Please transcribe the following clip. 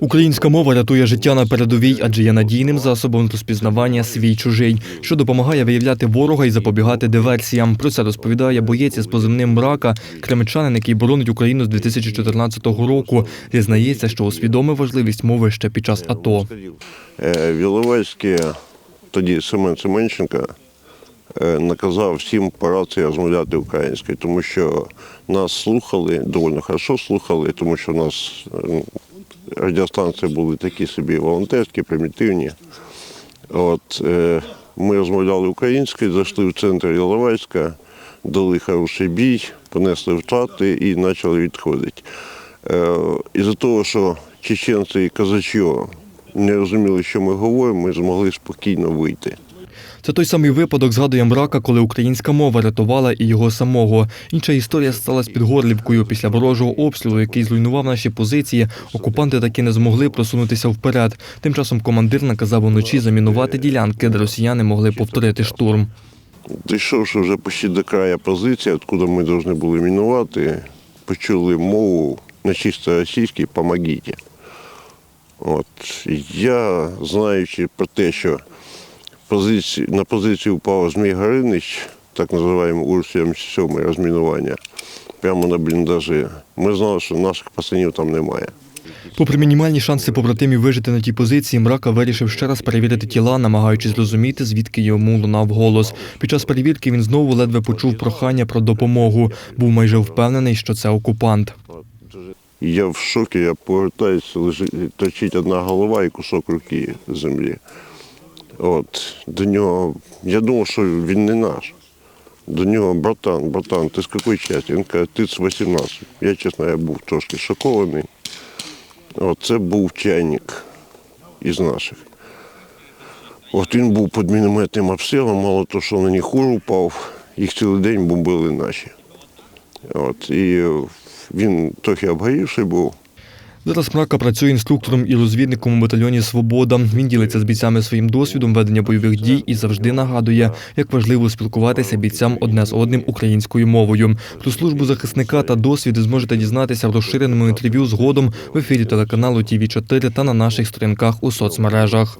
Українська мова рятує життя на передовій, адже є надійним засобом розпізнавання свій чужий, що допомагає виявляти ворога і запобігати диверсіям. Про це розповідає боєць із позивним мрака, кремичанин, який боронить Україну з 2014 року. Зізнається, що усвідомив важливість мови ще під час АТО. Е, тоді Семен Семенченко е, наказав всім по рації розмовляти українською, тому що нас слухали, доволі хорошо слухали, тому що нас радіостанції були такі собі волонтерські, примітивні. От, е, ми розмовляли українською, зайшли в центр Іловайська, дали хороший бій, понесли втрати і почали відходити. Е, Із-за того, що чеченці і казачо не розуміли, що ми говоримо, ми змогли спокійно вийти. Це той самий випадок, згадує мрака, коли українська мова рятувала і його самого. Інша історія сталася під Горлівкою. Після ворожого обстрілу, який зруйнував наші позиції, окупанти таки не змогли просунутися вперед. Тим часом командир наказав уночі замінувати ділянки, де росіяни могли повторити штурм. Дійшовши вже почти до краю позиції, откуда ми повинні були мінувати, почули мову на чисто російській «помогіть». От я, знаючи про те, що позиції, на позицію впав Змій Горинич, так називаємо УР-77 розмінування, прямо на бліндажі, ми знали, що наших пацанів там немає. Попри мінімальні шанси побратимів вижити на тій позиції, мрака вирішив ще раз перевірити тіла, намагаючись зрозуміти, звідки йому лунав голос. Під час перевірки він знову ледве почув прохання про допомогу. Був майже впевнений, що це окупант. Я в шокі, я повертаюся, лежить, торчить одна голова і кусок руки землі. От, до нього, я думав, що він не наш. До нього, братан, братан, ти з якої частини? Він каже, ти з 18. Я, чесно, я був трошки шокований. От, це був чайник із наших. От він був під мінометним обстрілом, мало того, що на них ур упав, їх цілий день бомбили наші. От, і він трохи обгорівший був. Зараз мрака працює інструктором і розвідником у батальйоні Свобода. Він ділиться з бійцями своїм досвідом ведення бойових дій і завжди нагадує, як важливо спілкуватися бійцям одне з одним українською мовою. Про службу захисника та досвід зможете дізнатися в розширеному інтерв'ю згодом в ефірі телеканалу ТІВІ 4 та на наших сторінках у соцмережах.